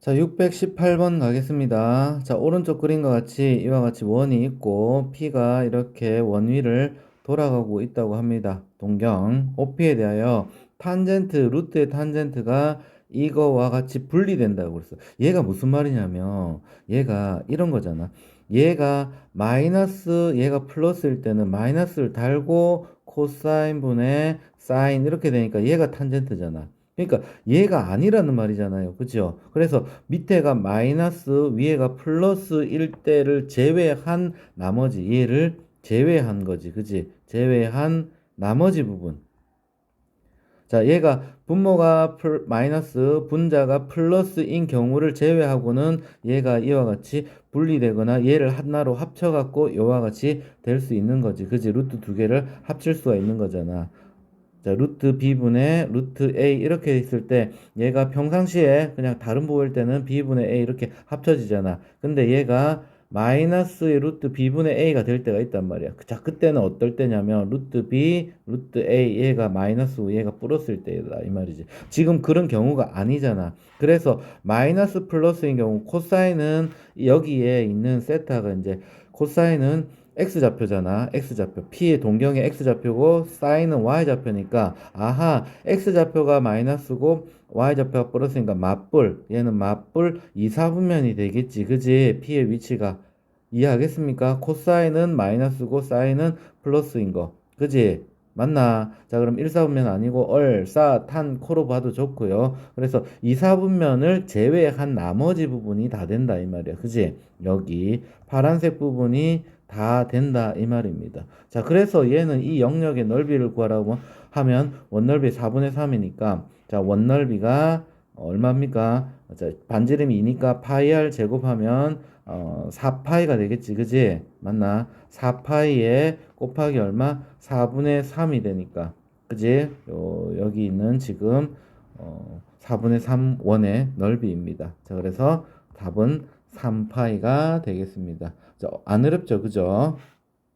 자, 618번 가겠습니다. 자, 오른쪽 그림과 같이 이와 같이 원이 있고 P가 이렇게 원 위를 돌아가고 있다고 합니다. 동경. OP에 대하여 탄젠트, 루트의 탄젠트가 이거와 같이 분리된다고 그랬어. 얘가 무슨 말이냐면 얘가 이런 거잖아. 얘가 마이너스 얘가 플러스일 때는 마이너스를 달고 코사인 분의 사인 이렇게 되니까 얘가 탄젠트잖아. 그러니까 얘가 아니라는 말이잖아요. 그죠? 그래서 밑에가 마이너스 위에가 플러스일 때를 제외한 나머지 얘를 제외한 거지. 그지? 제외한 나머지 부분. 자, 얘가 분모가 플, 마이너스 분자가 플러스인 경우를 제외하고는 얘가 이와 같이 분리되거나 얘를 하나로 합쳐갖고 이와 같이 될 수 있는 거지. 그지? 루트 두 개를 합칠 수가 있는 거잖아. 자, 루트 b분의 루트 a 이렇게 있을 때 얘가 평상시에 그냥 다른 부호일 때는 b분의 a 이렇게 합쳐지잖아. 근데 얘가 마이너스의 루트 b분의 a가 될 때가 있단 말이야. 자, 그때는 어떨 때냐면 루트 b, 루트 a 얘가 마이너스 얘가 플러스일 때다 이 말이지. 지금 그런 경우가 아니잖아. 그래서 마이너스 플러스인 경우 코사인은 여기에 있는 세타가 이제 코사인은 x좌표잖아. x좌표. p의 동경의 x좌표고 사인은 y좌표니까 아하 x좌표가 마이너스고 y좌표가 플러스니까 맞불 얘는 맞불 2, 4분면이 되겠지. 그지? p의 위치가 이해하겠습니까? 코사인은 마이너스고 사인은 플러스인 거. 그지? 맞나? 자, 그럼 1, 4분면 아니고 얼, 싸, 탄, 코로 봐도 좋고요. 그래서 2, 4분면을 제외한 나머지 부분이 다 된다 이 말이야. 그지? 여기 파란색 부분이 다 된다 이 말입니다. 자, 그래서 얘는 이 영역의 넓이를 구하라고 하면 원넓이 4분의 3이니까 자, 원넓이가 얼마입니까? 자, 반지름이 2니까 파이 r 제곱하면 어, 4파이가 되겠지. 그지? 맞나? 4파이에 곱하기 얼마? 4분의 3이 되니까. 그지? 요, 여기 있는 지금 어, 4분의 3 원의 넓이입니다. 자, 그래서 답은 3파이가 되겠습니다. 자, 안 어렵죠? 그죠?